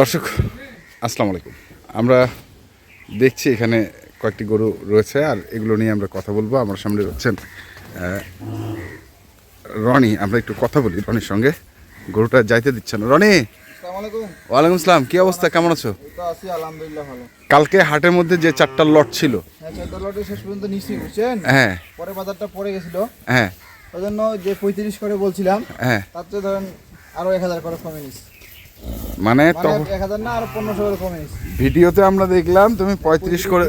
দর্শক আসসালামু আলাইকুম। আমরা দেখছি এখানে কয়েকটি গরু রয়েছে আর এগুলো নিয়ে আমরা কথা বলব। আমার সামনে রয়েছেন রনি। আমরা একটু কথা বলি রনির সঙ্গে। গরুটা যাইতে দিচ্ছে না। রনি! ওয়ালাইকুম আসসালাম কি অবস্থা? কেমন আছো? আছি কালকে হাটের মধ্যে যে চারটা লট ছিল। হ্যাঁ হ্যাঁ। পরে বাজারটা পড়ে গেছিল। হ্যাঁ। ওই জন্য যে পঁয়ত্রিশ করে বলছিলাম হ্যাঁ। তার চেয়ে ধরেন আরও এক হাজার করে কমে নিচ্ছি। মানে মানে ভিডিওতে আমরা দেখলাম তুমি পঁয়ত্রিশ করে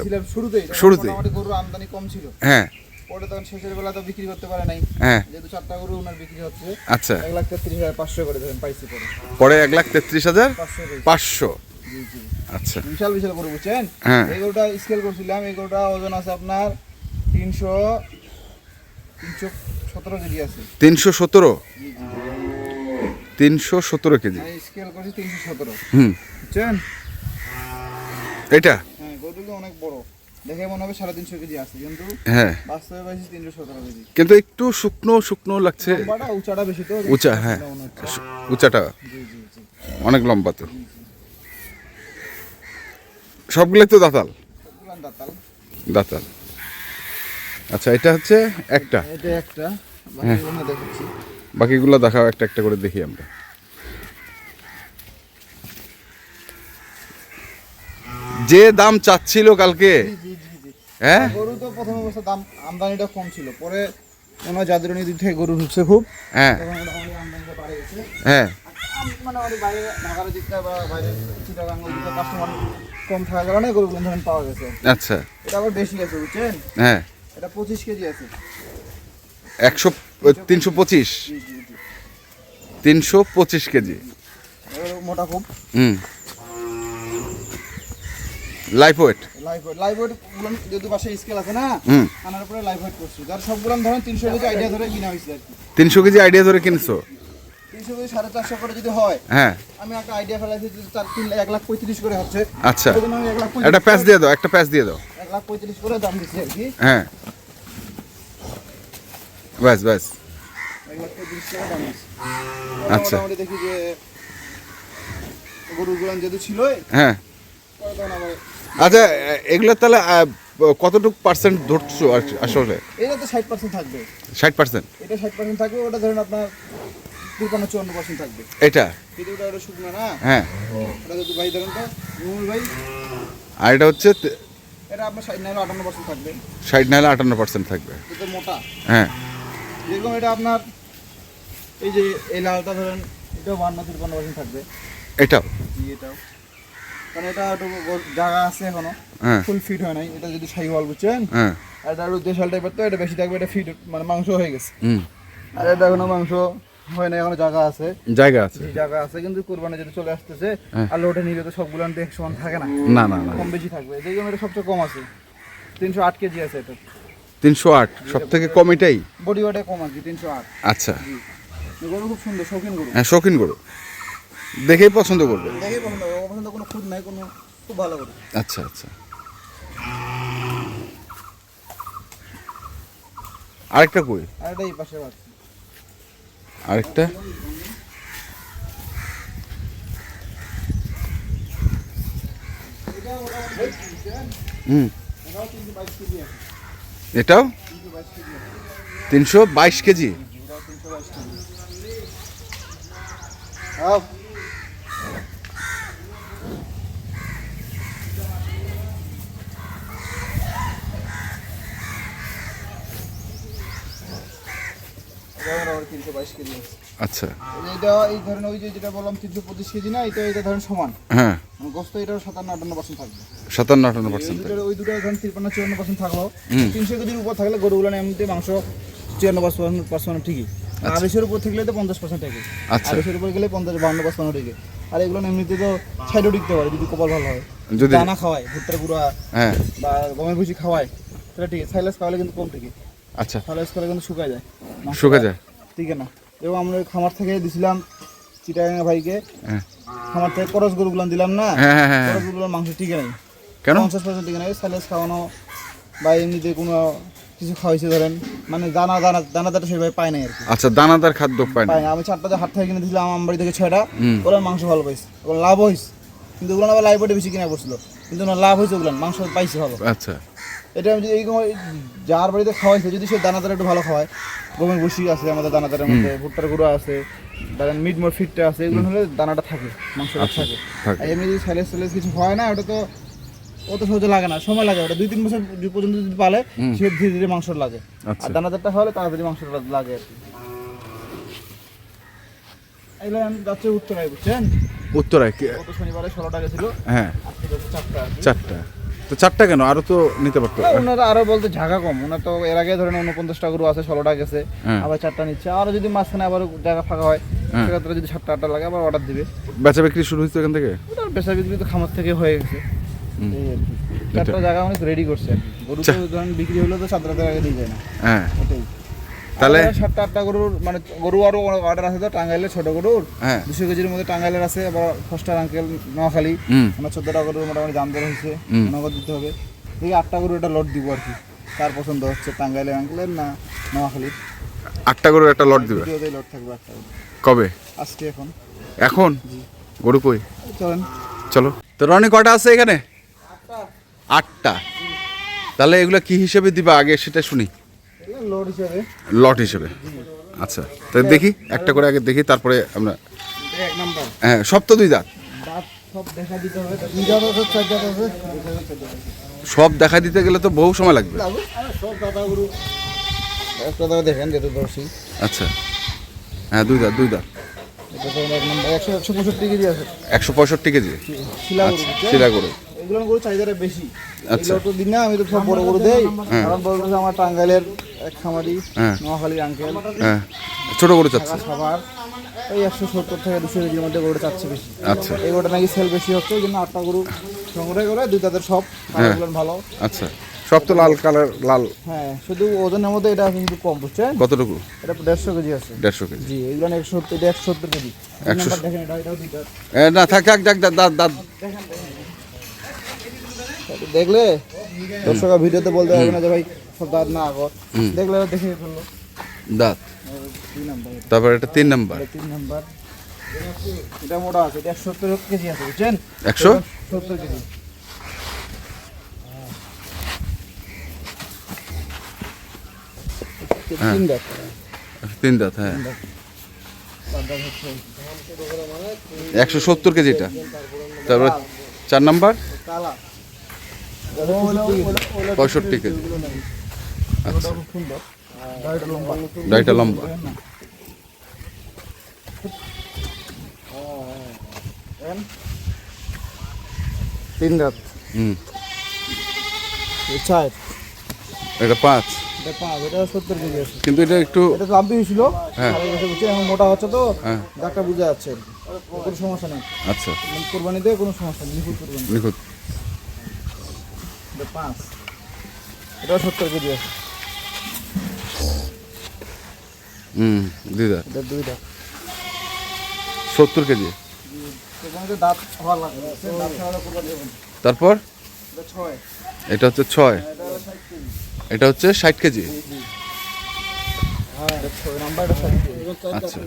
গরুর আমদানি কম ছিল। হ্যাঁ। পরে তখন শেষের বেলা তো বিক্রি করতে পারে নাই। হ্যাঁ। যেহেতু চারটা গরু ওনার বিক্রি হচ্ছে আচ্ছা। এক লাখ তেত্রিশ হাজার পাঁচশো করে ধরেন পাইছি পরে। পরে এক লাখ তেত্রিশ হাজার পাঁচশো আচ্ছা। বিশাল বিশাল গরু বুঝছেন? হ্যাঁ। এই গরুটা স্কেল করছিলাম এই গরুটা ওজন আছে আপনার তিনশো তিনশো সতেরো কেজি আছে। তিনশো সতেরো? তিনশো সতেরো কেজি। স্কেল করছি তিনশো সতেরো। হুম। বুঝছেন? এটা? হ্যাঁ গরুগুলো অনেক বড়। দেখে মনে হবে সাড়ে তিনশো কেজি আছে কিন্তু হ্যাঁ। বাস্তবে পাইছি তিনশো সতেরো কেজি। কিন্তু একটু শুকনো শুকনো লাগছে। উঁচাটা বেশি তো উঁচা হ্যাঁ। উঁচাটা। অনেক লম্বা তো। সবগুলোই তো দাতাল? দাতাল। দাতাল। আচ্ছা এটা হচ্ছে একটা। এটা একটা বাকিগুলো দেখাচ্ছি। বাকিগুলো দেখাও একটা একটা করে দেখি আমরা। যে দাম চাচ্ছিল কালকে হ্যাঁ? গরু তো প্রথম অবস্থা দাম আমদানিটা কম ছিল। পরে মনে হয় দিক থেকে গরু ঢুকছে খুব। হ্যাঁ। হ্যাঁ। মানে আমাদের বাইরে ঢাকার দিকটা বা বাইরে চিটাগাং দিকটা কাস্টমার কম থাকার কারণে ধরেন পাওয়া গেছে। আচ্ছা। এটা আবার বেশি আছে বুঝছেন? হ্যাঁ। এটা পঁচিশ কেজি আছে। একশো তিনশো পঁচিশ। তিনশো পঁচিশ কেজি। মোটা খুব। হুম। Life weight life weight life ওয়েটগুলো যেহেতু বাসায় স্কেল আছে না হুম। আনার পরে লাইফ ওয়েট করছি। যার সবগুলো ধরেন তিনশো কেজি আইডিয়া ধরে কিনা হয়েছে আর কি। তিনশো কেজি আইডিয়া ধরে কিনছো? তিনশো কেজি সাড়ে চারশো করে যদি হয় হ্যাঁ। আমি একটা আইডিয়া ফেলাইছি যে চার তিন এক লাখ পঁয়ত্রিশ করে হচ্ছে। আচ্ছা। একটা প্যাচ দিয়ে দাও একটা প্যাচ দিয়ে দাও। এক লাখ পঁয়ত্রিশ করে দাম দিচ্ছি আর কি। হ্যাঁ। ব্যাস ব্যাস। আচ্ছা। দেখি যে গরুগুলো যেহেতু ছিল হ্যাঁ। আচ্ছা এগুলো তাহলে কতটুকু পার্সেন্ট ধরছো আস- আসলে? এটা তো ষাট পার্সেন্ট থাকবে। ষাট পার্সেন্ট এটা ষাট পার্সেন্ট থাকবে ওটা ধরেন আপনার তিপ্পান্ন চুয়ান্ন পার্সেন্ট থাকবে। এটা? কিন্তু ওটা ওটা শুকনো না হ্যাঁ। ওটা যদি ভাই ধরেন তো রুমুল ভাই আর এটা হচ্ছে এটা আপনার ষাট নাহলে আটান্ন পার্সেন্ট থাকবে। ষাট নাহলে আটান্ন পার্সেন্ট থাকবে। এটা মোটা। হ্যাঁ। যেরকম এটা আপনার এই যে এই লালটা ধরেন এটাও বান্ন তিপ্পান্ন পার্সেন্ট থাকবে। এটাও? জি এটাও। কারণ এটা একটু জায়গা আছে এখনও। হ্যাঁ। ফুল ফিট হয় নাই। এটা যদি বল বুঝছেন? হ্যাঁ। আর এটা আরও দেশাল টাইপের তো এটা বেশি থাকবে এটা ফিট মানে মাংস হয়ে গেছে। আর এটা এখনও মাংস হয় না এখনও জায়গা আছে। জায়গা আছে। জায়গা আছে কিন্তু কোরবানি যদি চলে আসতেছে হ্যাঁ। আর লোটে নিলে তো সবগুলো দেখ সমান থাকে না। না না না। কম বেশি থাকবে। যেরকম এটা সবচেয়ে কম আছে। তিনশো আট কেজি আছে এটা। তিনশো আট সব থেকে কম এটাই? বডি ওয়াটে কম আছে তিনশো আট। আচ্ছা। গরু খুব সুন্দর শৌখিন গরু। হ্যাঁ শৌখিন করো দেখেই পছন্দ করবে। দেখে পছন্দ হবে পছন্দ কোনো খুদ নাই কোনো খুব ভালো গরু। আচ্ছা আচ্ছা। আরেকটা কই? আর এটা এই পাশে আছে। আরেকটা? হুম। এটাও? তিনশো বাইশ কেজি আছে এটাও তিনশো বাইশ কেজি আছে তিনশো বাইশ কেজি এটাও তিনশো বাইশ কেজি আও। এটাও মোটামুটি তিনশো বাইশ কেজি আচ্ছা। এটা এই ধরেন ওই যে যেটা বললাম তিনশো পঁচিশ কেজি না এটা এটা ধরেন সমান। হ্যাঁ। মানে গোস্ত এটাও সাতান্ন আটান্ন পার্সেন্ট থাকবে। সাতান্ন আটান্ন পার্সেন্ট। ওই দুটো ধরেন তিপ্পান্ন চুয়ান্ন পার্সেন্ট থাকল তিনশো কেজির উপর থাকলে গরুগুলো এমনিতে মাংস চুয়ান্ন পার্সেন্ট পার্সেন্ট ঠিকই। আড়াইশোর উপর থাকলে তো পঞ্চাশ পার্সেন্ট থাকে আচ্ছা। আড়াইশোর উপর গেলে পঞ্চাশ বান্ন পার্সেন্ট ঠিক আর এগুলো এমনিতে তো সাইডও টিকতে পারে যদি কপাল ভালো হয়। যদি দানা খাওয়ায় ভুট্টার গুঁড়া হ্যাঁ। বা গমের ভুষি খাওয়ায় সেটা ঠিক সাইলেস খাওয়ালে কিন্তু কম আচ্ছা। সাইলেস কিন্তু শুকায় যায়। মাংসটা শুকা যায়। ঠিক না। এবং আমরা খামার থেকে দিছিলাম চিটাগাঙ্গা ভাইকে। হ্যাঁ। খামার থেকে করস গরুগুলো দিলাম না? হ্যাঁ হ্যাঁ করস গরুগুলোর মাংস ঠিক নাই। কেন? পঞ্চাশ পার্সেন্ট ঠিক নাই সাইলেস খাওয়ানো বা এমনিতে কোনো কিছু খাওয়াইছে ধরেন। মানে দানা দানা দানাদারটা সেভাবে পায় নাই আর কি। আচ্ছা দানাদার খাদ্য পায় না। আমি চারটা হাট থেকে কিনে দিয়েছিলাম আমার বাড়ি থেকে ছয়টা ওগুলো মাংস ভালো পাইছে। ওগুলো লাভ হয়েছে কিন্তু ওগুলো আবার লাইভ বেশি কিনা পড়ছিল কিন্তু না লাভ হয়েছে ওগুলো মাংস পাইছে ভালো। আচ্ছা। এটা আমি এইরকম যার বাড়িতে খাওয়াইছে যদি সে দানাদার একটু ভালো খাওয়ায় গমের ভুসি আছে আমাদের দানাদারের মধ্যে ভুট্টার গুঁড়ো আছে ধরেন মিট মোর ফিটটা আছে এগুলো হলে দানাটা থাকে মাংসটা আচ্ছা, থাকে। আর এমনি যদি কিছু হয় না ওটা তো অত সহজে লাগে না সময় লাগে ওটা দুই তিন বছর পর্যন্ত যদি পালে সে ধীরে ধীরে মাংস লাগে। আচ্ছা। আর দানাদারটা হলে তাড়াতাড়ি মাংসটা লাগে আর কি। এগুলো আমি যাচ্ছে উত্তরায় বুঝছেন? উত্তরায় শনিবারে ষোলো টাকা ছিল হ্যাঁ চারটা চারটা। তো চারটা কেন? আরও তো নিতে পারতো। না, ওনারা আরও বলতে ঝাঁকা কম। ওনার তো এর আগে ধরেন উনপঞ্চাশটা গরু আছে ষোলোটা গেছে হ্যাঁ। আবার চারটা নিচ্ছে। আরও যদি মাঝখানে আবার জায়গা ফাঁকা হয় হ্যাঁ। সেক্ষেত্রে যদি সাতটা আটটা লাগে আবার অর্ডার দিবে। বেচা বিক্রি শুরু হয়েছে এখান থেকে? বেচা বিক্রি তো খামার থেকে হয়ে গেছে। চারটা জায়গা অনেক রেডি করছে। গরু তো ধরেন বিক্রি হলে তো সাত রাতের আগে দিয়ে যায় না। হ্যাঁ। তাহলে সাতটা আটটা গরুর মানে গরু আরও অর্ডার আছে তো টাঙ্গাইলের ছোট গরুর। হ্যাঁ। দুশো কেজির মধ্যে টাঙ্গাইলের আছে আবার ফস্টার আঙ্কেল নোয়াখালী হুম। আমার চোদ্দটা গরুর মোটামুটি দাম দর হয়েছে নগদ দিতে হবে। দেখি আটটা গরু এটা লট দিব আর কি। কার পছন্দ হচ্ছে টাঙ্গাইলের আঙ্কেলের না নোয়াখালীর? আটটা গরুর একটা লট দিবে? লট থাকবে একটা কবে? আজকে এখন। এখন? গরু কই? চলেন। চলো। তো রনি কটা আছে এখানে? আটটা। তাহলে এগুলো কি হিসেবে দিবা? আগে সেটা শুনি। লট হিসেবে। আচ্ছা তো দেখি একটা করে আগে দেখি তারপরে আমরা হ্যাঁ সব তো দুই দাঁত। সব দেখা দিতে গেলে তো বহু সময় লাগবে। লাগবে? সব দাদা গরু একটা দেখেন আচ্ছা। হ্যাঁ দুই দাঁত দুই দাঁত। একশো পঁয়ষট্টি কেজি আছে। একশো পঁয়ষট্টি কেজি? শিলা গরু। আচ্ছা শিলা গরু। এগুলো গরু চাহিদাটা বেশি। আচ্ছা। তো দিন না আমি তো সব বড় গরু দেই। কারণ বড় গরু আমার টাঙ্গাইলের এক খামারি হ্যাঁ। নোয়াখালীর আঙ্কেল হ্যাঁ। ছোট গরু চাচ্ছে? সাভার এই একশো সত্তর থেকে দুশো কেজির মধ্যে গরুটা চাচ্ছে বেশি। আচ্ছা। এই গরুটা নাকি সেল বেশি হচ্ছে ওই জন্য আটটা গরু সংগ্রহ করে দুই তাদের সব হ্যাঁ। কালারগুলো ভালো। আচ্ছা। সব তো লাল কালার লাল। হ্যাঁ শুধু ওজনের মধ্যে এটা কিন্তু কম বুঝছেন? কতটুকু? এটা দেড়শো কেজি আছে। দেড়শো কেজি। জি এগুলো একশো সত্তর এটা একশো সত্তর কেজি। একশো- দেখেন এটা এটাও দুইটা। না থাক থাক থাক দাঁত দাঁত এটা দেখলে দর্শকরা ভিডিওতে বলতে পারবে না যে ভাই সব দাঁত না আগর। দেখলে দেখে ফেলল। দাঁত। তারপর এটা তিন নাম্বার। এটা তিন নাম্বার। এটা মোটা আছে এটা একশো সত্তর কেজি আছে বুঝছেন? একশো? সত্তর কেজি। হ্যাঁ। তিন দাঁত। তিন দাঁত হ্যাঁ। একশো সত্তর কেজিটা। তারপরে চার নাম্বার? পঁয়ষট্টি কেজি। আচ্ছা। সুন্দর গাড়িটা লম্বা। ডাইটা লম্বা তিন দাঁত হুম। চার। এটা পাঁচ। কিন্তু এটা একটু এটা তো লাম্বি হয়েছিল হ্যাঁ। এখন মোটা হচ্ছে তো। হ্যাঁ। বুঝে যাচ্ছে। কোনো সমস্যা নেই। আচ্ছা। কোরবানিতে কোনো সমস্যা নেই। নিখুঁত কোরবানি। নিখুঁত। এটা পাঁচ। এটাও সত্তর কেজি আছে। হুম দুই দাঁত এটা দুইটা সত্তর কেজি। দাঁত হওয়া দাঁত। তারপর? এটা ছয়। এটা হচ্ছে ছয়। এটা হচ্ছে ষাট কেজি। হ্যাঁ ছয়। আচ্ছা।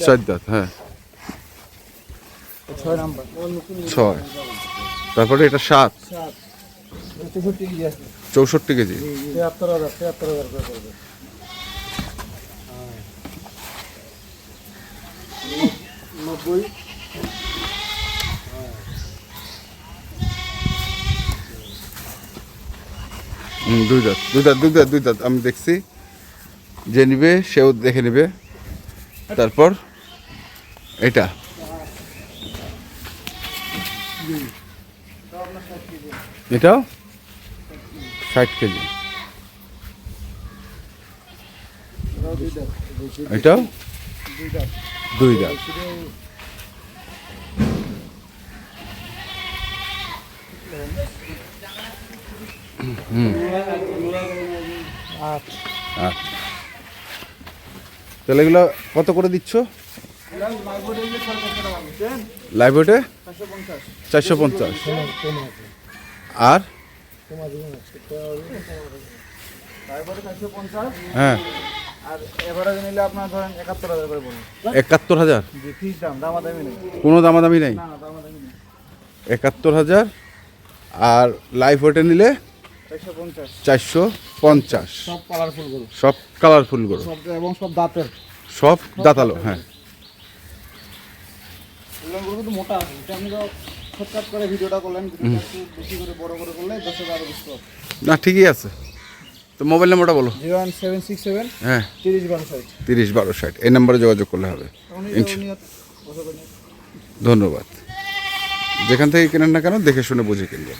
দাঁত। দাঁত হ্যাঁ। ছয় নাম্বার। ছয়। তারপরে এটা সাত। চৌষট্টি কেজি আছে। চৌষট্টি কেজি। তিয়াত্তর হাজার তিয়াত্তর হাজার করে পড়বে। নব্বই। দুই দাঁত দুই দাঁত দুই দাঁত দুই দাঁত। আমি দেখছি। যে নিবে সেও দেখে নেবে। তারপর এটা। এটাও? ষাট কেজি। এটাও? দুই দাঁত। তাহলে এগুলো কত করে দিচ্ছ? লাইভ চারশো পঞ্চাশ। আর? হ্যাঁ। এভারেজ নিলে আপনার ধরেন একাত্তর হাজার কোনো দামাদামি নেই? দামাদামি একাত্তর হাজার। আর লাইফ ওয়েটে নিলে চারশো পঞ্চাশ। সব কালারফুল গরু। সব কালারফুল গরু। এবং সব দাঁতের। সব দাঁতালো হ্যাঁ। এগুলো গরু মোটা আছে। এটা আপনি তো শর্টকাট করে ভিডিওটা করলেন বেশি করে বড় করে করলে দশ আরও বুঝতে পারবে। না ঠিকই আছে। তো মোবাইল নাম্বারটা বলো। Zero one seven six seven হ্যাঁ। তিরিশ বারো তিরিশ বারো ষাট। এই নাম্বারে যোগাযোগ করলে হবে। ধন্যবাদ। যেখান থেকে কেনেন না কেন দেখে শুনে বুঝে কিনবেন।